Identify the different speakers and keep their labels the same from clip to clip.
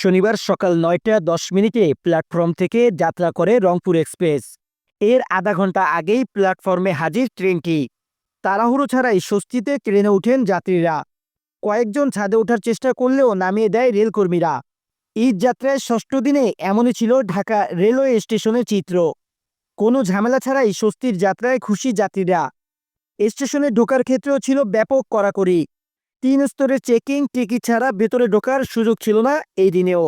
Speaker 1: শনিবার সকাল নয়টা দশ মিনিটে প্ল্যাটফর্ম থেকে যাত্রা করে রংপুর এক্সপ্রেস। এর আধা ঘণ্টা আগেই প্ল্যাটফর্মে হাজির ট্রেনটি। তাড়াহুড়ো ছাড়াই স্বস্তিতে ট্রেনে ওঠেন যাত্রীরা। কয়েকজন ছাদে ওঠার চেষ্টা করলেও নামিয়ে দেয় রেলকর্মীরা। ঈদ যাত্রায় ষষ্ঠ দিনে এমনই ছিল ঢাকা রেলওয়ে স্টেশনের চিত্র। কোনো ঝামেলা ছাড়াই স্বস্তির যাত্রায় খুশি যাত্রীরা। স্টেশনে ঢোকার ক্ষেত্রেও ছিল ব্যাপক কড়াকড়ি। তিন স্তরের চেকিং টিকিট ছাড়া ভেতরে ঢোকার সুযোগ ছিল না এই দিনেও।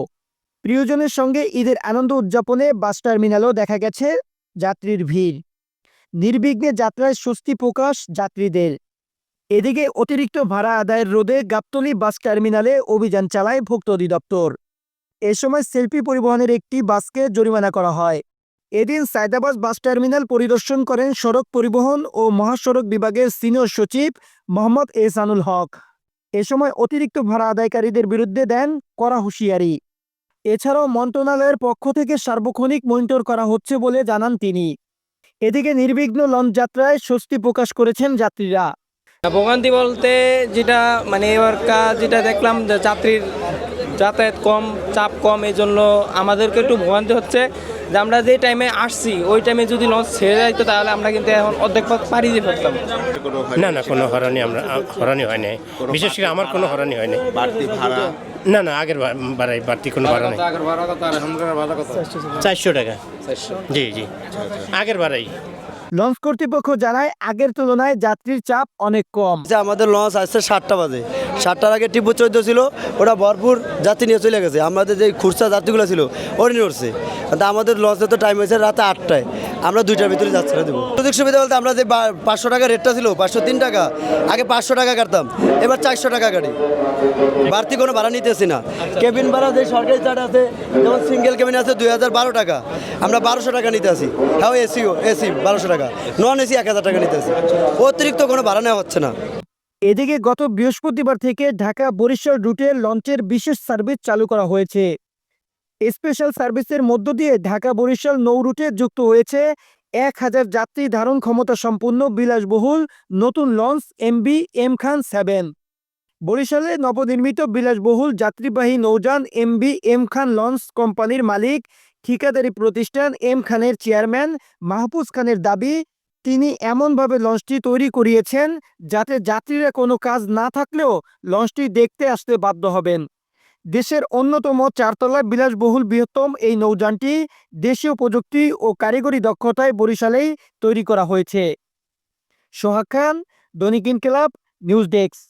Speaker 1: প্রিয়জনের সঙ্গে ঈদের আনন্দ উদযাপনে বাস টার্মিনালেও দেখা গেছে যাত্রীর ভিড়। নির্বিঘ্নে যাত্রায় স্বস্তি প্রকাশ যাত্রীদের। এদিকে অতিরিক্ত ভাড়া আদায়ের রোধে গাবতলী বাস টার্মিনালে অভিযান চালায় ভুক্ত অধিদপ্তর। এ সময় সেলফি পরিবহনের একটি বাসকে জরিমানা করা হয়। এদিন সায়দাবাদ বাস টার্মিনাল পরিদর্শন করেন সড়ক পরিবহন ও মহাসড়ক বিভাগের সিনিয়র সচিব মোহাম্মদ এহসানুল হক। এ সময় অতিরিক্ত ভাড়া আদায়কারীদের বিরুদ্ধে দেন করা হুঁশিয়ারি। এছাড়াও মন্ত্রণালয়ের পক্ষ থেকে সার্বক্ষণিক মনিটর করা হচ্ছে বলে জানান তিনি। এদিকে নির্বিঘ্ন লঞ্চ যাত্রায় স্বস্তি প্রকাশ করেছেন যাত্রীরা।
Speaker 2: ভোগান্তি বলতে যেটা মানে এবার কাজ যেটা দেখলাম যাত্রীর যাতায়াত কম চাপ কম এই জন্য আমাদেরকে একটু ভোগান্তি হচ্ছে যে আমরা যে টাইমে আসছি ওই টাইমে যদি লঞ্চ ছেড়ে যাইতো তাহলে আমরা কিন্তু এখন অর্ধেক পথ পাড়ি দিয়ে ফেলতাম।
Speaker 3: না না কোনো হরানি আমরা হরানি হয় নাই। বিশেষ করে আমার কোনো হরানি হয় নাই।
Speaker 4: বাড়তি ভাড়া?
Speaker 3: না না আগের বাড়াই বাড়তি কোনো ভাড়া নেই। চারশো টাকা। জি জি। আগের বাড়াই।
Speaker 1: লঞ্চ কর্তৃপক্ষ জানায় আগের তুলনায় যাত্রীর চাপ অনেক কম।
Speaker 5: যে আমাদের লঞ্চ আসছে সাতটা বাজে। সাতটার আগে টিপু চৈদ্দ ছিল ওটা ভরপুর যাত্রী নিয়ে চলে গেছে। আমাদের যে খুচরা যাত্রীগুলো ছিল ওরা নিয়ে উঠছে। আমাদের লঞ্চের তো টাইম হয়েছে রাতে আটটায়। আমরা দুইটার ভিতরে যাত্রা দেবো। সুযোগ সুবিধা বলতে আমরা যে পাঁচশো টাকা রেটটা ছিল, পাঁচশো তিন টাকা, আগে পাঁচশো টাকা কাটতাম। এবার চারশো টাকা কাটি। বাড়তি কোনো ভাড়া নিতেছি না। কেবিন ভাড়া যে সরকারি চার্ট আছে, যেমন সিঙ্গেল কেবিন আছে দুই হাজার বারো টাকা। আমরা বারোশো টাকা নিতে আসি। হ্যাঁ এসিও, এসি, বারোশো টাকা। নন এসি এক হাজার টাকা নিতে আসি। অতিরিক্ত কোনো ভাড়া নেওয়া হচ্ছে না।
Speaker 1: এদিকে গত বৃহস্পতিবার থেকে ঢাকা বরিশাল রুটে লঞ্চের বিশেষ সার্ভিস চালু করা হয়েছে। স্পেশাল সার্ভিসের মধ্য দিয়ে ঢাকা বরিশাল নৌ রুটে যুক্ত হয়েছে এক হাজার যাত্রী ধারণ ক্ষমতা সম্পন্ন বিলাসবহুল নতুন launch MB M Khan seven. বরিশালে নবনির্মিত বিলাসবহুল যাত্রীবাহী নৌযান এমবি এম খান লঞ্চ কোম্পানির মালিক, ঠিকাদারি প্রতিষ্ঠান এম খানের চেয়ারম্যান মাহফুজ খানের দাবি তিনি এমনভাবে লঞ্চটি তৈরি করিয়েছেন যাতে যাত্রীরা কোনো কাজ না থাকলেও লঞ্চটি দেখতে আসতে বাধ্য হবেন। দেশের অন্যতম চারতলা বিলাসবহুল বৃহত্তম এই নৌযানটি দেশীয় প্রযুক্তি ও কারিগরি দক্ষতায় বরিশালেই তৈরি করা হয়েছে। সোহাগ খান, দৈনিক ইনকিলাব, নিউজ ডেস্ক।